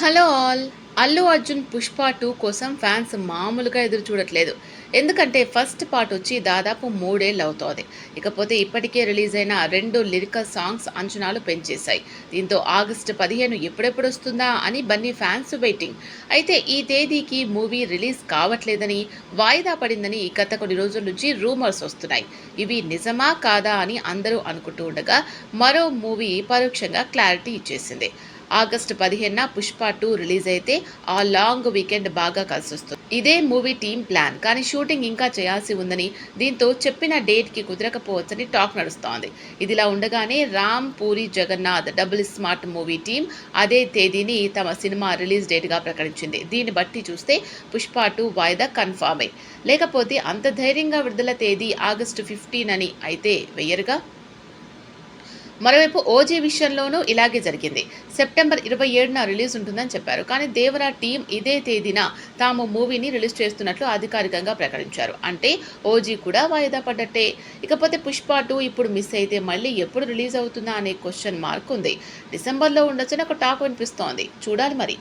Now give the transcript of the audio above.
Hello all. Allu Arjun Pushpa two కోసం fans మామూలుగా ఎదురు చూడట్లేదు. ఎందుకంటే ఫస్ట్ పార్ట్ వచ్చి దాదాపు మూడేళ్ళు అవుతోంది. ఇకపోతే ఇప్పటికే రిలీజ్ అయిన రెండు లిరికల్ సాంగ్స్ అంచనాలు పెంచేశాయి. దీంతో ఆగస్టు పదిహేను ఎప్పుడెప్పుడు వస్తుందా అని బన్నీ ఫ్యాన్స్ వెయిటింగ్. అయితే ఈ తేదీకి మూవీ రిలీజ్ కావట్లేదని వాయిదా పడిందని గత కొన్ని రోజుల నుంచి రూమర్స్ వస్తున్నాయి. ఇవి నిజమా కాదా అని అందరూ అనుకుంటూ ఉండగా మరో మూవీ పరోక్షంగా క్లారిటీ ఇచ్చేసింది. ఆగస్టు పదిహేనున పుష్ప టూ రిలీజ్ అయితే ఆ లాంగ్ వీకెండ్ బాగా కలిసి వస్తుంది ఇదే మూవీ టీమ్ ప్లాన్. కానీ షూటింగ్ ఇంకా చేయాల్సి ఉందని దీంతో చెప్పిన డేట్కి కుదరకపోవచ్చని టాక్ నడుస్తోంది. ఇదిలా ఉండగానే Ram Puri Jagannadh double smart movie team అదే తేదీని తమ సినిమా రిలీజ్ డేట్గా ప్రకటించింది. దీన్ని బట్టి చూస్తే పుష్ప టూ వాయిదా కన్ఫామ్. అయి లేకపోతే అంత ధైర్యంగా విడుదల తేదీ ఆగస్టు ఫిఫ్టీన్ అని అయితే వెయ్యరుగా? మరోవైపు ఓజీ విషయంలోనూ ఇలాగే జరిగింది. సెప్టెంబర్ ఇరవై ఏడున రిలీజ్ ఉంటుందని చెప్పారు. కానీ దేవరా టీం ఇదే తేదీన తాము మూవీని రిలీజ్ చేస్తున్నట్లు అధికారికంగా ప్రకటించారు. అంటే ఓజీ కూడా వాయిదా పడ్డట్టే. ఇకపోతే పుష్ప టూ ఇప్పుడు మిస్ అయితే మళ్ళీ ఎప్పుడు రిలీజ్ అవుతుందా అనే క్వశ్చన్ మార్క్ ఉంది డిసెంబర్లో ఉండొచ్చని ఒక టాక్ వినిపిస్తోంది. చూడాలి మరి.